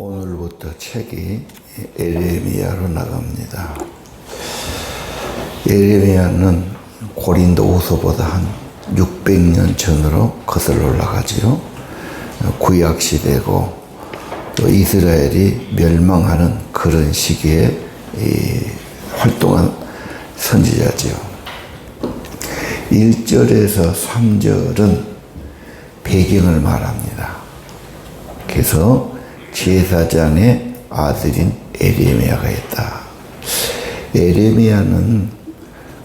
오늘부터 책이 에레미야로 나갑니다. 에레미야는 고린도 후서보다 한 600년 전으로 거슬러 올라가지요. 구약 시대고 또 이스라엘이 멸망하는 그런 시기에 이 활동한 선지자지요. 1절에서 3절은 배경을 말합니다. 그래서 제사장의 아들인 에레미야가 있다. 에레미야는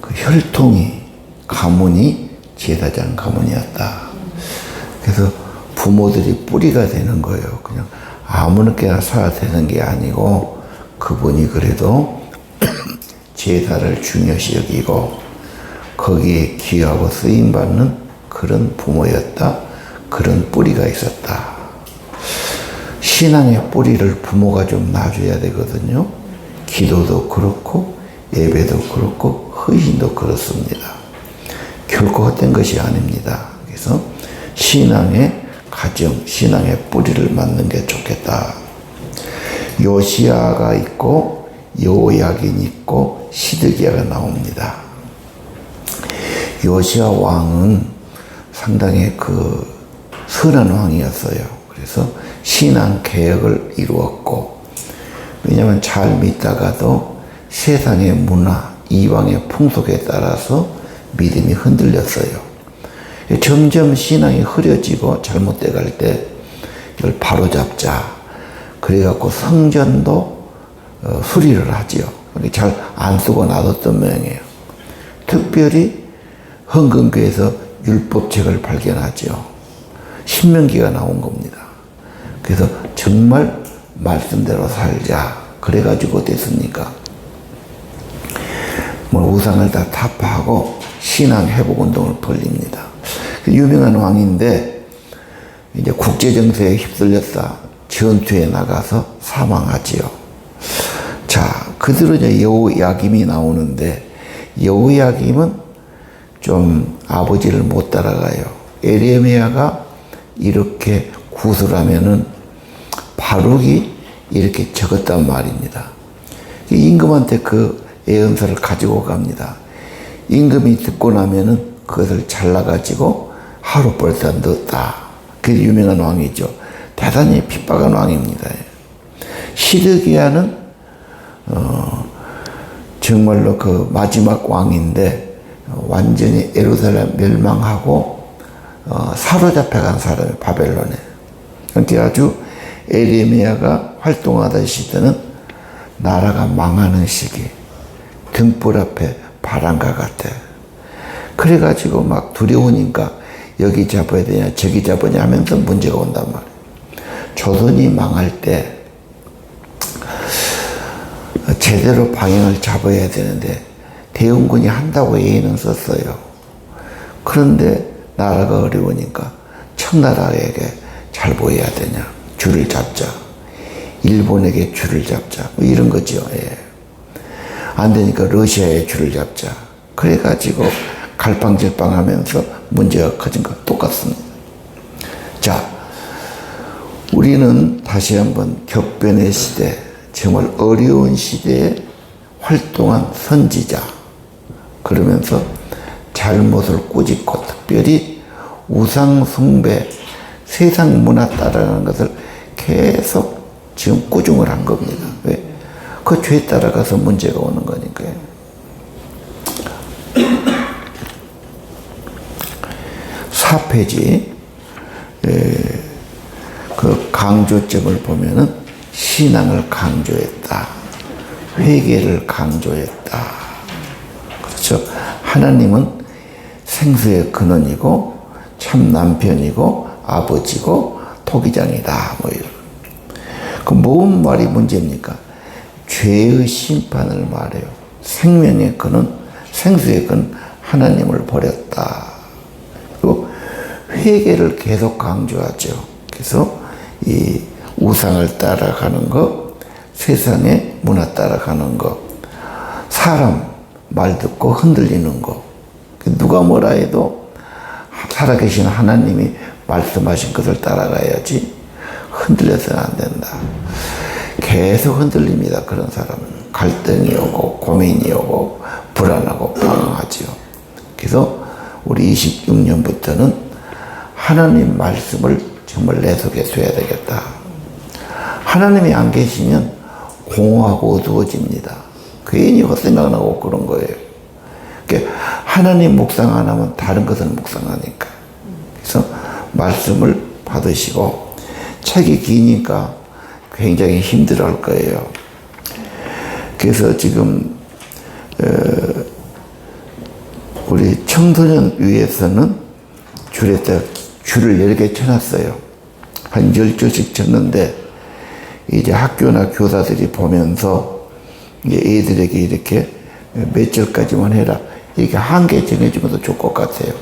그 혈통이 가문이 제사장 가문이었다. 그래서 부모들이 뿌리가 되는 거예요. 그냥 아무렇게나 살아 되는 게 아니고 그분이 그래도 제사를 중요시 여기고 거기에 귀하고 쓰임 받는 그런 부모였다. 그런 뿌리가 있었다. 신앙의 뿌리를 부모가 좀 놔줘야 되거든요. 기도도 그렇고 예배도 그렇고 헌신도 그렇습니다. 결코 헛된 것이 아닙니다. 그래서 신앙의 가정, 신앙의 뿌리를 맞는 게 좋겠다. 요시아가 있고 요약인 있고 시드기야가 나옵니다. 요시아 왕은 상당히 그 선한 왕이었어요. 그래서 신앙 개혁을 이루었고 왜냐하면 잘 믿다가도 세상의 문화, 이방의 풍속에 따라서 믿음이 흔들렸어요. 점점 신앙이 흐려지고 잘못돼 갈 때 이걸 바로잡자. 그래갖고 성전도 어, 수리를 하지요. 잘 안 쓰고 놔뒀던 모양이에요. 특별히 헌금교에서 율법책을 발견하지요. 신명기가 나온 겁니다. 그래서 정말 말씀대로 살자. 그래가지고 됐습니까? 뭐 우상을 다 타파하고 신앙 회복 운동을 벌립니다. 유명한 왕인데 이제 국제 정세에 휩쓸렸다 전투에 나가서 사망하지요. 자, 그대로 이제 여호야김이 나오는데 여호야김은 좀 아버지를 못 따라가요. 에레미야가 이렇게 구술하면은 바룩이 이렇게 적었단 말입니다. 임금한테 그 예언서를 가지고 갑니다. 임금이 듣고 나면은 그것을 잘라가지고 하룻벌에 넣었다. 그게 유명한 왕이죠. 대단히 핍박한 왕입니다. 시드기야는 어, 정말로 그 마지막 왕인데 완전히 에루살렘 멸망하고 어, 사로잡혀간 사람이 바벨론에. 그러니까 아주 에레미야가 활동하던 시대는 나라가 망하는 시기. 등불 앞에 바람과 같아. 그래가지고 막 두려우니까 여기 잡아야 되냐 저기 잡아야 하면서 문제가 온단 말이야. 조선이 망할 때 제대로 방향을 잡아야 되는데 대원군이 한다고 예의는 썼어요. 그런데 나라가 어려우니까 청나라에게 잘 보여야 되냐 줄을 잡자. 일본에게 줄을 잡자. 뭐 이런 거죠. 예. 안 되니까 러시아에 줄을 잡자. 그래가지고 갈팡질팡 하면서 문제가 커진 것 똑같습니다. 자, 우리는 다시 한번 격변의 시대, 정말 어려운 시대에 활동한 선지자, 그러면서 잘못을 꾸짖고 특별히 우상숭배, 세상 문화 따라가는 것을 계속 지금 꾸중을 한 겁니다. 왜? 그 죄에 따라가서 문제가 오는 거니까요. 사페지 그 강조점을 보면은 신앙을 강조했다. 회개를 강조했다. 그렇죠. 하나님은 생수의 근원이고 참 남편이고 아버지고 토기장이다. 뭐 이런. 그 뭔 말이 문제입니까? 죄의 심판을 말해요. 생명의 근원, 생수의 근원 하나님을 버렸다. 그리고 회개를 계속 강조하죠. 그래서 이 우상을 따라가는 것, 세상의 문화 따라가는 것, 사람 말 듣고 흔들리는 것. 누가 뭐라 해도 살아계신 하나님이 말씀하신 것을 따라가야지 흔들려서는 안 된다. 계속 흔들립니다. 그런 사람은. 갈등이 오고, 고민이 오고, 불안하고, 방황하지요. 그래서 우리 26년부터는 하나님 말씀을 정말 내 속에 둬야 되겠다. 하나님이 안 계시면 공허하고 어두워집니다. 괜히 헛생각나고 그런 거예요. 그러니까 하나님 묵상 안 하면 다른 것을 묵상하니까. 그래서 말씀을 받으시고 책이 기니까 굉장히 힘들어 할 거예요. 그래서 지금 어, 우리 청소년 위해서는 줄에다 줄을 여러 개 쳐놨어요. 한 열 줄씩 쳤는데 이제 학교나 교사들이 보면서 이제 애들에게 이렇게 몇 절까지만 해라 이렇게 한개 정해주면 더 좋을 것 같아요.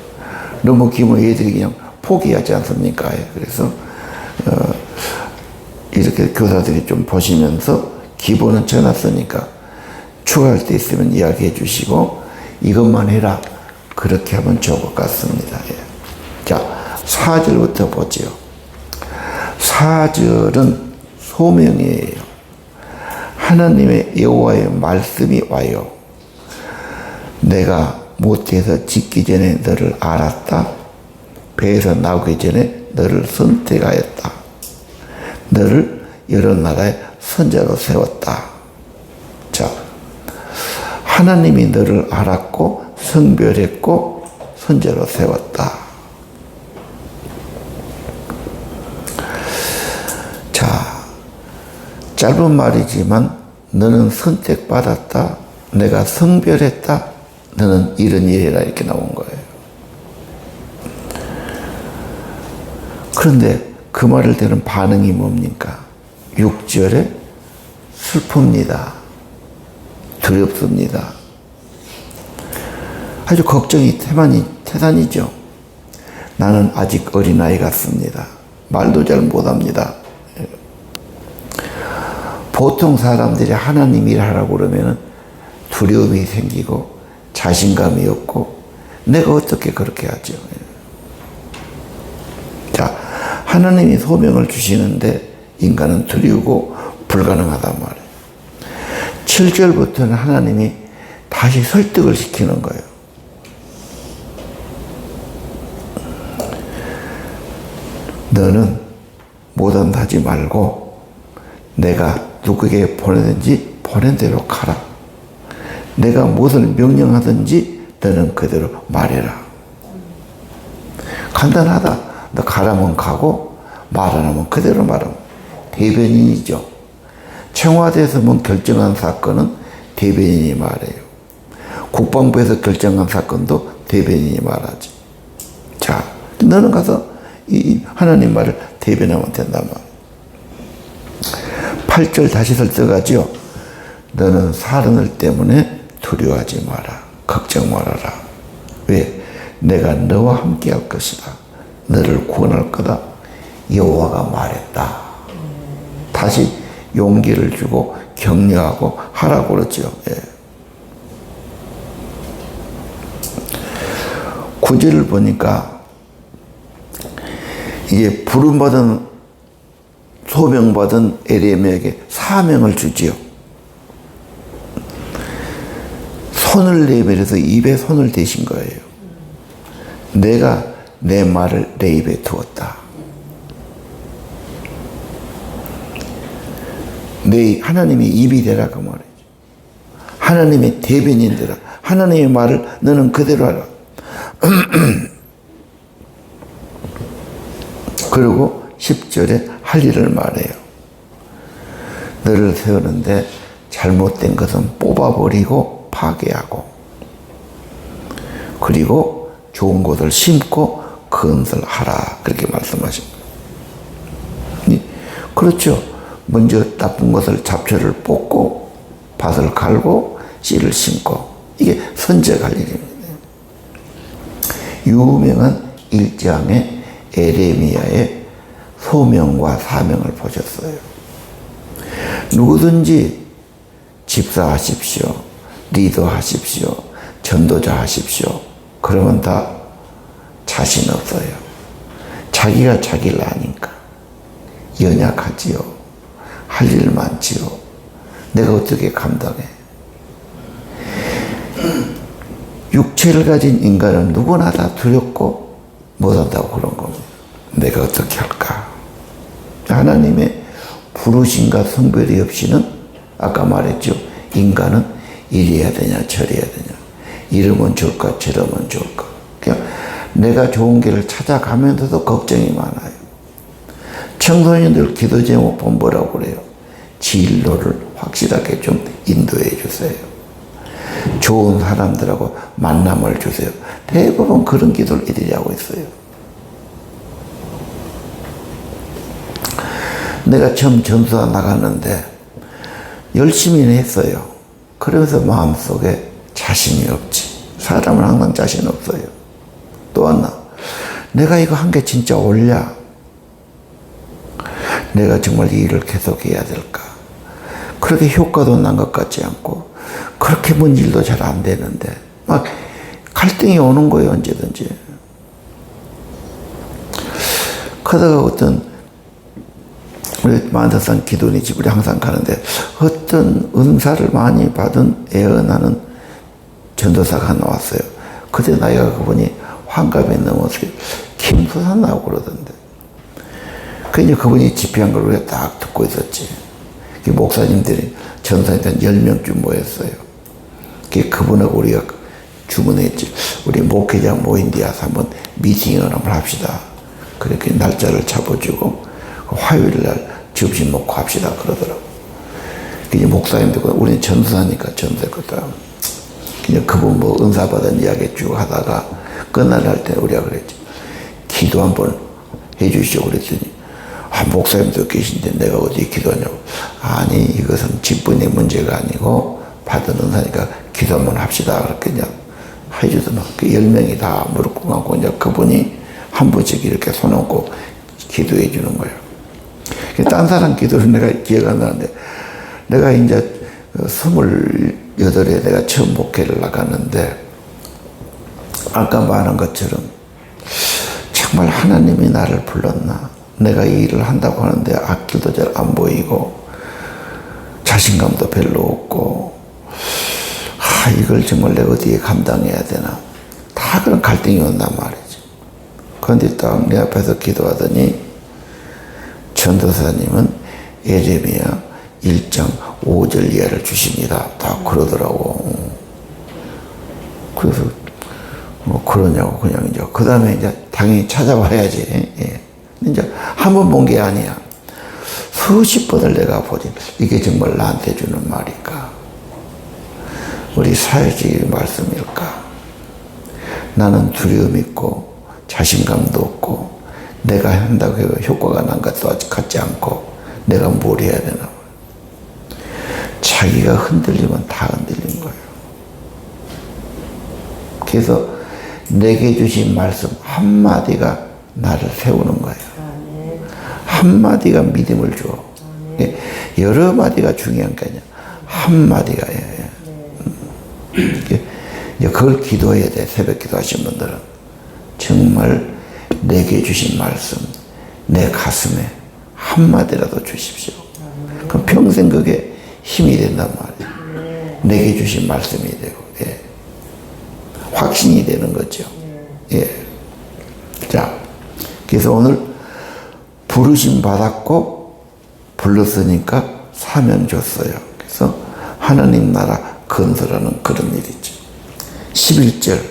너무 기면 애들이 그냥 포기하지 않습니까? 그래서 어, 이렇게 교사들이 좀 보시면서 기본은 쳐놨으니까 추가할 때 있으면 이야기해 주시고 이것만 해라 그렇게 하면 좋을 것 같습니다. 예. 자, 4절부터 보지요. 4절은 소명이에요. 하나님의 여호와의 말씀이 와요. 내가 모태에서 짓기 전에 너를 알았다. 배에서 나오기 전에 너를 선택하였다. 너를 여러 나라의 선자로 세웠다. 자, 하나님이 너를 알았고 성별했고 선자로 세웠다. 자, 짧은 말이지만 너는 선택받았다. 내가 성별했다. 너는 이런 일이라 이렇게 나온 거예요. 그런데 그 말을 들은 반응이 뭡니까? 6절에 슬픕니다. 두렵습니다. 아주 걱정이 태만이, 태산이죠. 나는 아직 어린아이 같습니다. 말도 잘 못합니다. 보통 사람들이 하나님 일하라고 그러면 두려움이 생기고 자신감이 없고 내가 어떻게 그렇게 하죠. 자, 하나님이 소명을 주시는데 인간은 두려우고 불가능하단 말이에요. 7절부터는 하나님이 다시 설득을 시키는 거예요. 너는 못한다지 말고 내가 누구에게 보내든지 보낸 대로 가라. 내가 무엇을 명령하든지 너는 그대로 말해라. 간단하다. 너 가라면 가고 말안 하면 그대로 말하면 대변인이죠. 청와대에서 뭐 결정한 사건은 대변인이 말해요. 국방부에서 결정한 사건도 대변인이 말하지. 자, 너는 가서 이 하나님 말을 대변하면 된단 말이야. 8절 다시 설득하죠. 너는 사랑을 때문에 두려워하지 마라. 걱정 말아라. 왜? 내가 너와 함께 할 것이다. 너를 구원할 거다. 여호와가 말했다. 다시 용기를 주고 격려하고 하라고 그러죠. 예. 구절을 보니까 이게 부름받은 소명받은 에레미에게 사명을 주지요. 손을 내밀어서 입에 손을 대신 거예요. 내가 내 말을 내 입에 두었다. 내 하나님이 입이 되라 그 말이죠. 하나님의 대변인 되라. 하나님의 말을 너는 그대로 하라. 그리고 10절에 할 일을 말해요. 너를 세우는데 잘못된 것은 뽑아버리고 파괴하고 그리고 좋은 것을 심고 건설 하라 그렇게 말씀하신 거예요. 그렇죠. 먼저 나쁜 것을 잡초를 뽑고 밭을 갈고 씨를 심고 이게 선제할 일입니다. 유명한 일장의 에레미야의 소명과 사명을 보셨어요. 누구든지 집사하십시오. 리더하십시오. 전도자 하십시오. 그러면 다 자신 없어요. 자기가 자기를 아니까. 연약하지요. 할 일 많지요. 내가 어떻게 감당해? 육체를 가진 인간은 누구나 다 두렵고 못한다고 그런 겁니다. 내가 어떻게 할까? 하나님의 부르심과 성별이 없이는 아까 말했죠. 인간은 이래야 되냐 저래야 되냐 이러면 좋을까 저러면 좋을까 그냥 내가 좋은 길을 찾아가면서도 걱정이 많아요. 청소년들 기도 제목 뭐라고 그래요? 진로를 확실하게 좀 인도해 주세요. 좋은 사람들하고 만남을 주세요. 대부분 그런 기도를 이들이 하고 있어요. 내가 처음 전수가 나갔는데 열심히 했어요. 그러면서 마음속에 자신이 없지. 사람은 항상 자신 없어요. 또 하나, 내가 이거 한 게 진짜 옳냐? 내가 정말 이 일을 계속해야 될까? 그렇게 효과도 난 것 같지 않고, 그렇게 뭔 일도 잘 안 되는데, 막 갈등이 오는 거예요, 언제든지. 그러다가 어떤 우리 만사산 기도니 집을 항상 가는데 어떤 은사를 많이 받은 애언하는 전도사가 하나 왔어요. 그때 나이가 그분이 환갑에 넘어서 김수산나고 그러던데. 그 이제 그분이 집회한 걸 우리가 딱 듣고 있었지. 그 목사님들이 전사님들 10명쯤 모였어요. 그 그분하고 우리가 주문했지. 우리 목회장 모인 뒤에서 한번 미팅을 한번 합시다. 그렇게 날짜를 잡아주고 화요일 날 점심 먹고 합시다 그러더라고. 그게 목사님들 우리는 전수하니까 전수했거든. 그냥 그분 뭐 은사 받은 이야기 쭉 하다가 끝날 때 우리가 그랬지. 기도 한번 해주시오 그랬더니 아 목사님도 계신데 내가 어디 기도하냐고. 아니 이것은 직분의 문제가 아니고 받은 은사니까 기도 한번 합시다 그랬겠냐. 해주더만 그열 명이 다 무릎 꿇고 이제 그분이 한 분씩 이렇게 손 얹고 기도해 주는 거예요. 딴 사람 기도를 내가 기억 안 나는데, 내가 이제 스물여덟에 내가 처음 목회를 나갔는데, 아까 말한 것처럼, 정말 하나님이 나를 불렀나? 내가 이 일을 한다고 하는데 앞길도 잘 안 보이고, 자신감도 별로 없고, 아, 이걸 정말 내가 어디에 감당해야 되나? 다 그런 갈등이 온단 말이지. 그런데 딱 내 앞에서 기도하더니, 전도사님은 예레미야 1장 5절 이하를 주십니다. 다 그러더라고. 그래서 뭐 그러냐고 그냥 이제 그 다음에 이제 당연히 찾아봐야지. 예. 이제 한 번 본 게 아니야. 수십 번을 내가 보지. 이게 정말 나한테 주는 말일까? 우리 사회주의 말씀일까? 나는 두려움 있고 자신감도 없고 내가 한다고 해서 효과가 난 것도 같지 않고 내가 뭘 해야 되나 자기가 흔들리면 다 흔들린 거예요. 그래서 내게 주신 말씀 한마디가 나를 세우는 거예요. 한마디가 믿음을 줘. 예, 여러 마디가 중요한 게 아니야. 한마디가. 예, 예. 음. 그걸 기도해야 돼. 새벽 기도하신 분들은. 정말 내게 주신 말씀, 내 가슴에 한마디라도 주십시오. 그럼 평생 그게 힘이 된단 말이에요. 내게 주신 말씀이 되고, 예. 확신이 되는 거죠. 예. 자, 그래서 오늘 부르심 받았고, 불렀으니까 사명 줬어요. 그래서 하나님 나라 건설하는 그런 일이죠. 11절.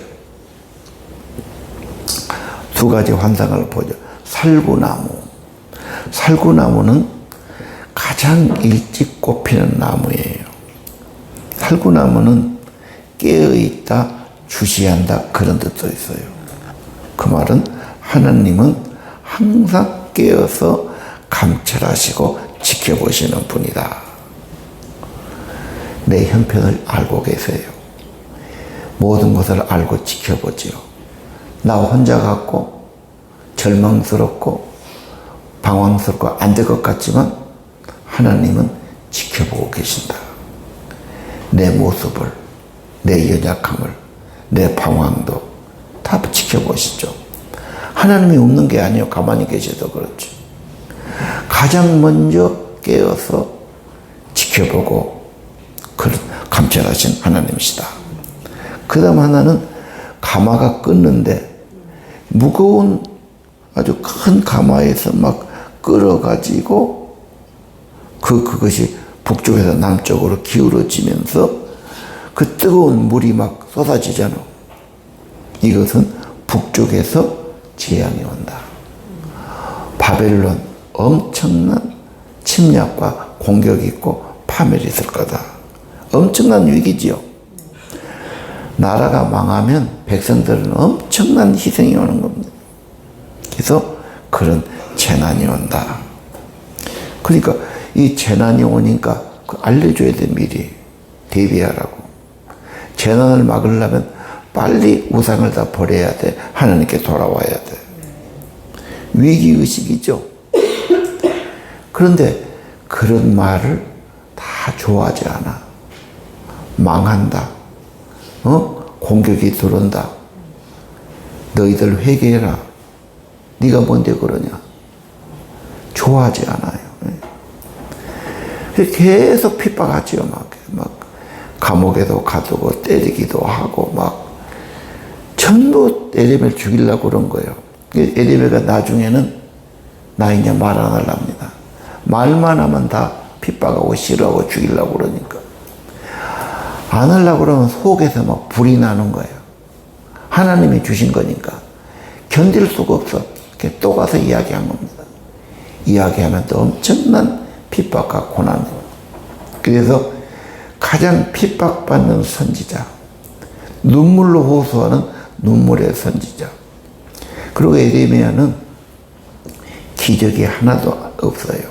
두 가지 환상을 보죠. 살구나무. 살구나무는 가장 일찍 꽃피는 나무예요. 살구나무는 깨어있다, 주시한다, 그런 뜻도 있어요. 그 말은 하나님은 항상 깨어서 감찰하시고 지켜보시는 분이다. 내 형편을 알고 계세요. 모든 것을 알고 지켜보지요. 나 혼자 같고 절망스럽고 방황스럽고 안 될 것 같지만 하나님은 지켜보고 계신다. 내 모습을, 내 연약함을, 내 방황도 다 지켜보시죠. 하나님이 없는 게 아니요. 가만히 계셔도 그렇죠. 가장 먼저 깨어서 지켜보고 그런 감찰하신 하나님이시다. 그 다음 하나는 가마가 끊는데 무거운 아주 큰 가마에서 막 끌어가지고 그, 그것이 북쪽에서 남쪽으로 기울어지면서 그 뜨거운 물이 막 쏟아지잖아. 이것은 북쪽에서 재앙이 온다. 바벨론 엄청난 침략과 공격이 있고 파멸이 있을 거다. 엄청난 위기지요. 나라가 망하면 백성들은 엄청난 희생이 오는 겁니다. 그래서 그런 재난이 온다. 그러니까 이 재난이 오니까 그 알려줘야 돼 미리 대비하라고. 재난을 막으려면 빨리 우상을 다 버려야 돼. 하나님께 돌아와야 돼. 위기의식이죠. 그런데 그런 말을 다 좋아하지 않아. 망한다. 어? 공격이 들어온다. 너희들 회개해라. 네가 뭔데 그러냐? 좋아하지 않아요. 예. 계속 핍박하지요. 막, 막 감옥에도 가두고 때리기도 하고 막 전부 에레미를 죽이려고 그런 거예요. 에레미가 나중에는 나 이제 말 안 하랍니다. 말만 하면 다 핍박하고 싫어하고 죽이려고 그러니까. 안 하려고 그러면 속에서 막 불이 나는 거예요. 하나님이 주신 거니까. 견딜 수가 없어. 또 가서 이야기한 겁니다. 이야기하면 또 엄청난 핍박과 고난. 그래서 가장 핍박받는 선지자. 눈물로 호소하는 눈물의 선지자. 그리고 에레미야는 기적이 하나도 없어요.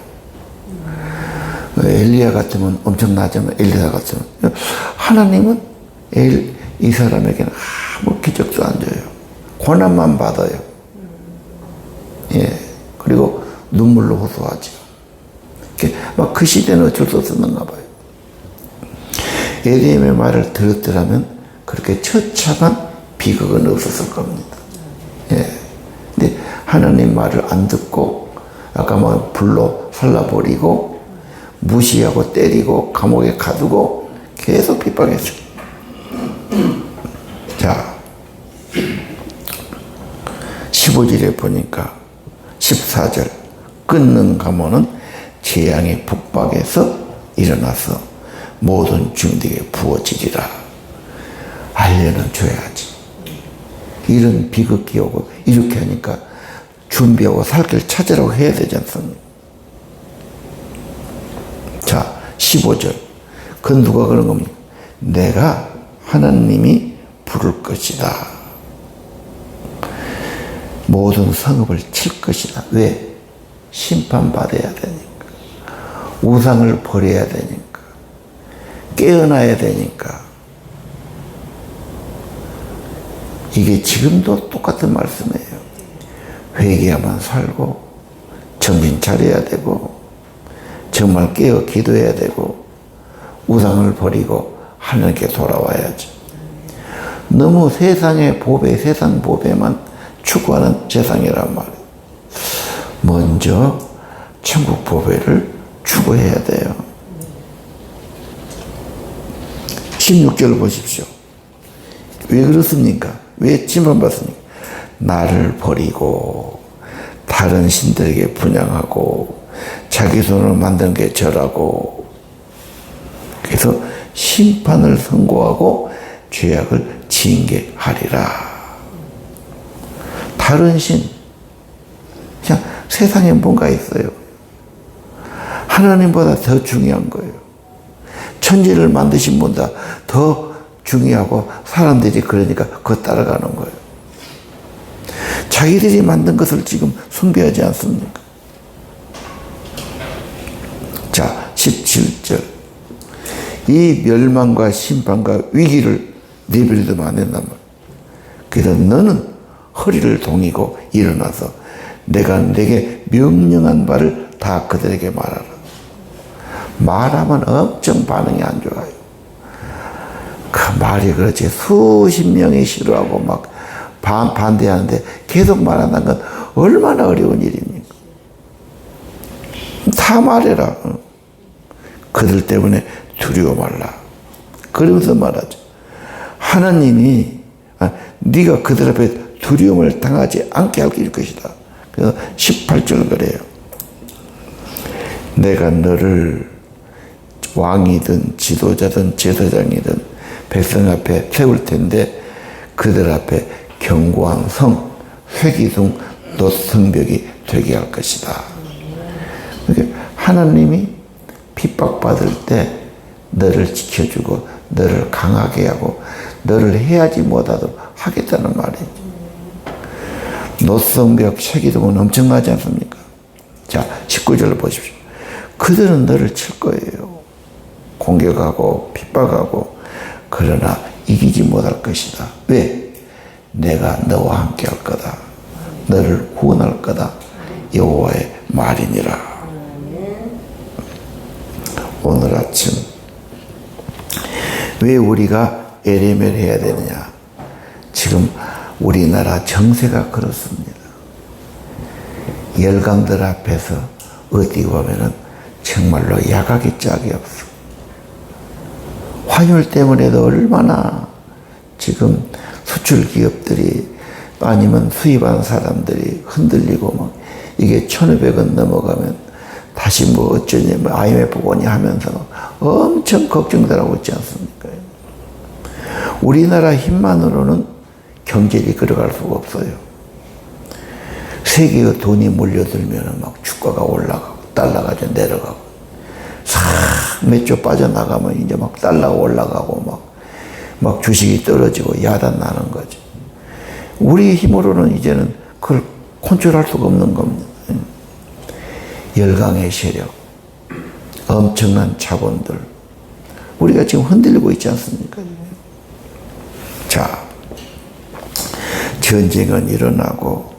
엘리야 같으면 엄청나지만 엘리야 같으면 하나님은 엘, 이 사람에게는 아무 기적도 안 줘요. 고난만 받아요. 예. 그리고 눈물로 호소하죠. 막 그 시대는 어쩔 수 없었는가 봐요. 에리엠의 말을 들었더라면 그렇게 처참한 비극은 없었을 겁니다. 예. 근데 하나님 말을 안 듣고 아까 뭐 불로 살라버리고 무시하고 때리고 감옥에 가두고 계속 핍박했어요. 자, 15절에 보니까 14절 끊는 가문은 재앙의 북박에서 일어나서 모든 주민에게 부어지리라. 알려는 줘야지. 이런 비극이 오고 이렇게 하니까 준비하고 살 길 찾으라고 해야 되지 않습니까? 자, 15절. 그 누가 그런 겁니까? 내가 하나님이 부를 것이다. 모든 성읍을 칠 것이다. 왜? 심판받아야 되니까. 우상을 버려야 되니까. 깨어나야 되니까. 이게 지금도 똑같은 말씀이에요. 회개하면 살고, 정신 차려야 되고, 정말 깨어 기도해야 되고, 우상을 버리고 하나님께 돌아와야죠. 너무 세상의 보배, 세상 보배만 추구하는 세상이란 말이에요. 먼저 천국 보배를 추구해야 돼요. 16절 보십시오. 왜 그렇습니까? 왜 침범받습니까? 나를 버리고 다른 신들에게 분양하고 자기 손으로 만든 게 절하고 그래서 심판을 선고하고 죄악을 징계하리라. 다른 신, 그냥 세상에 뭔가 있어요. 하나님보다 더 중요한 거예요. 천지를 만드신 분보다 더 중요하고 사람들이 그러니까 그거 따라가는 거예요. 자기들이 만든 것을 지금 숭배하지 않습니까? 자, 17절. 이 멸망과 심판과 위기를 내버려두면 안 된단 말이야. 그래서 너는 허리를 동이고 일어나서 내가 내게 명령한 바를 다 그들에게 말하라. 말하면 엄청 반응이 안 좋아요. 그 말이 그렇지. 수십 명이 싫어하고 막 반, 반대하는데 계속 말한다는 건 얼마나 어려운 일입니까? 다 말해라. 어. 그들 때문에 두려워 말라. 그러면서 말하죠. 하나님이 아, 네가 그들 앞에 두려움을 당하지 않게 할 것이다. 그래서 18절 그래요. 내가 너를 왕이든 지도자든 제사장이든 백성 앞에 세울 텐데 그들 앞에 견고한 성, 회기둥, 노성벽이 되게 할 것이다. 그러니까 하나님이 핍박받을 때 너를 지켜주고 너를 강하게 하고 너를 해야지 못하도록 하겠다는 말이지. 노성벽 세기둥은 엄청나지 않습니까? 자, 19절을 보십시오. 그들은 너를 칠 거예요. 공격하고 핍박하고 그러나 이기지 못할 것이다. 왜? 내가 너와 함께 할 거다. 너를 구원할 거다. 여호와의 말이니라. 오늘 아침 왜 우리가 에레멜 해야 되느냐? 지금 우리나라 정세가 그렇습니다. 열강들 앞에서 어디 보면은 정말로 야각이 짝이 없어. 환율 때문에도 얼마나 지금 수출 기업들이 아니면 수입한 사람들이 흔들리고 막 이게 1,500원 넘어가면 다시 뭐 어쩌니 뭐 IMF 보니 하면서 엄청 걱정들 하고 있지 않습니까? 우리나라 힘만으로는 경제를 걸어갈 수가 없어요. 세계의 돈이 몰려들면 막 주가가 올라가고 달러가 좀 내려가고 싹 몇주 빠져나가면 이제 막 달러가 올라가고 막, 막 주식이 떨어지고 야단 나는 거죠. 우리 힘으로는 이제는 그걸 컨트롤할 수가 없는 겁니다. 열강의 세력, 엄청난 자본들. 우리가 지금 흔들리고 있지 않습니까? 자, 전쟁은 일어나고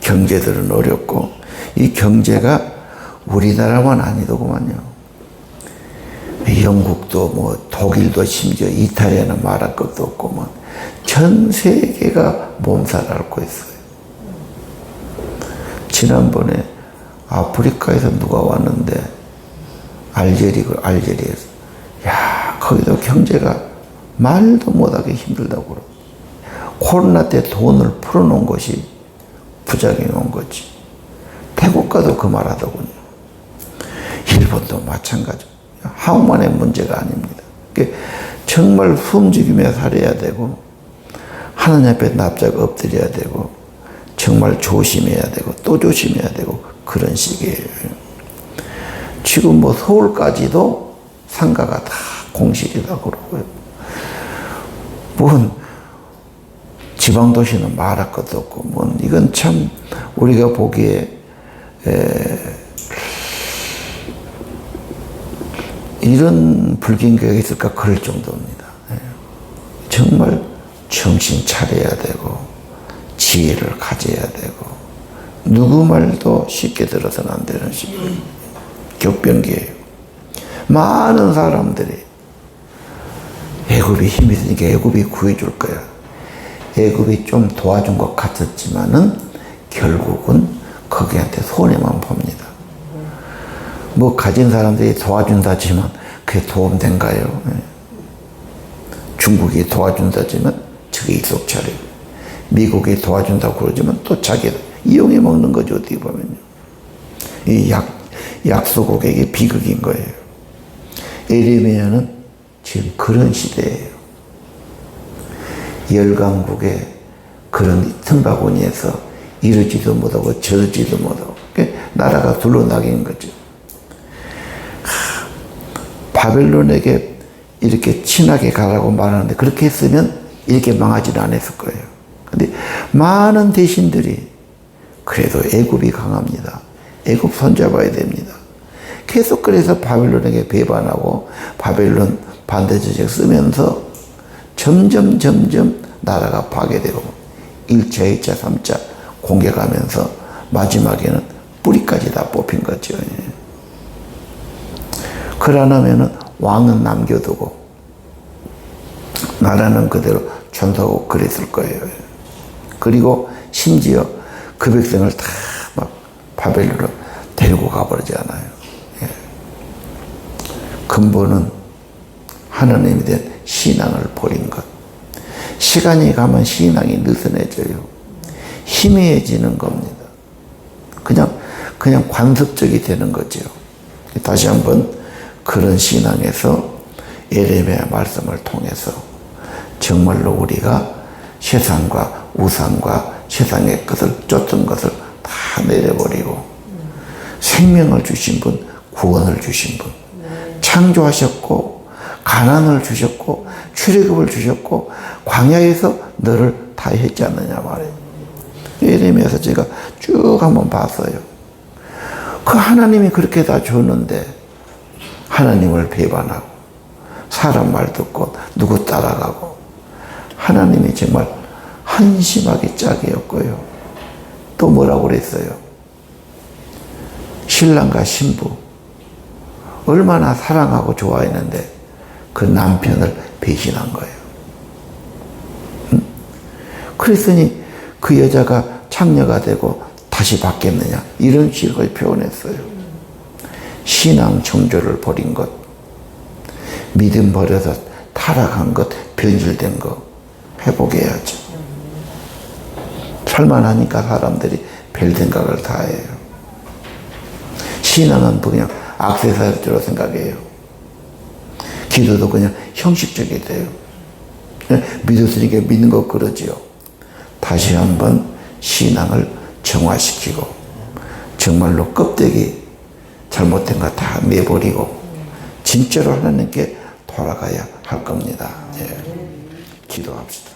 경제들은 어렵고 이 경제가 우리나라만 아니더구만요. 영국도 뭐 독일도 심지어 이탈리아는 말할 것도 없고 뭐 전 세계가 몸살 앓고 있어요. 지난번에 아프리카에서 누가 왔는데 알제리고 알제리에서 야 거기도 경제가 말도 못하게 힘들다고 그러고 코로나 때 돈을 풀어놓은 것이 부작용이 온 거지. 태국가도 그 말하더군요. 일본도 마찬가지. 한국만의 문제가 아닙니다. 정말 숨죽이며 살아야 되고 하나님 앞에 납작 엎드려야 되고 정말 조심해야 되고 또 조심해야 되고 그런 식이에요. 지금 뭐 서울까지도 상가가 다 공실이다 그러고요. 뭔 지방 도시는 말할 것도 없고 뭔 이건 참 우리가 보기에 에, 이런 불경기가 있을까 그럴 정도입니다. 예. 정말 정신 차려야 되고 지혜를 가져야 되고 누구 말도 쉽게 들어서는 안 되는. 격변기예요. 많은 사람들이 애굽이 힘이 있으니까 애굽이 구해줄 거야. 애굽이 좀 도와준 것 같았지만은 결국은 거기한테 손해만 봅니다. 뭐 가진 사람들이 도와준다지만 그게 도움된가요? 예. 중국이 도와준다지만 저게 일속차례. 미국이 도와준다고 그러지만 또 자기 이용해 먹는 거죠 어떻게 보면요. 이 약, 약소 고객이 비극인 거예요. 에르미야는 지금 그런 시대예요. 열강국의 그런 틈바구니에서 이러지도 못하고 저러지도 못하고 나라가 둘러나긴 거죠. 바벨론에게 이렇게 친하게 가라고 말하는데 그렇게 했으면 이렇게 망하지는 않았을 거예요. 근데 많은 대신들이 그래도 애굽이 강합니다. 애굽 손잡아야 됩니다. 계속 그래서 바벨론에게 배반하고 바벨론 반대 정책 쓰면서 점점 점점 나라가 파괴되고 1차, 2차, 3차 공격하면서 마지막에는 뿌리까지 다 뽑힌 거죠. 그러려면 왕은 남겨두고 나라는 그대로 전사하고 그랬을 거예요. 그리고 심지어 그 백성을 다 막 바벨론으로 데리고 가버리잖아요. 근본은 하나님에 대한 신앙을 버린 것. 시간이 가면 신앙이 느슨해져요. 희미해지는 겁니다. 그냥, 그냥 관습적이 되는 거죠. 다시 한번 그런 신앙에서 예레미야 말씀을 통해서 정말로 우리가 세상과 우상과 세상의 것을 쫓던 것을 다 내려버리고 생명을 주신 분, 구원을 주신 분, 창조하셨고 가난을 주셨고 출애굽을 주셨고 광야에서 너를 다 했지 않느냐 말이에요. 예레미야서 제가 쭉 한번 봤어요. 그 하나님이 그렇게 다 줬는데 하나님을 배반하고 사람 말 듣고 누구 따라가고 하나님이 정말 한심하게 짝이었고요. 또 뭐라고 그랬어요? 신랑과 신부 얼마나 사랑하고 좋아했는데 그 남편을 배신한 거예요. 응? 그랬더니 그 여자가 창녀가 되고 다시 바뀌었느냐 이런 식으로 표현했어요. 신앙 정조를 버린 것, 믿음 버려서 타락한 것, 변질된 거 회복해야죠. 살만하니까 사람들이 별 생각을 다 해요. 신앙은 그냥 악세사리로 생각해요. 기도도 그냥 형식적이 돼요. 믿었으니까 믿는 것 그러지요. 다시 한번 신앙을 정화시키고 정말로 껍데기 잘못된 거 다 내버리고 진짜로 하나님께 돌아가야 할 겁니다. 예. 기도합시다.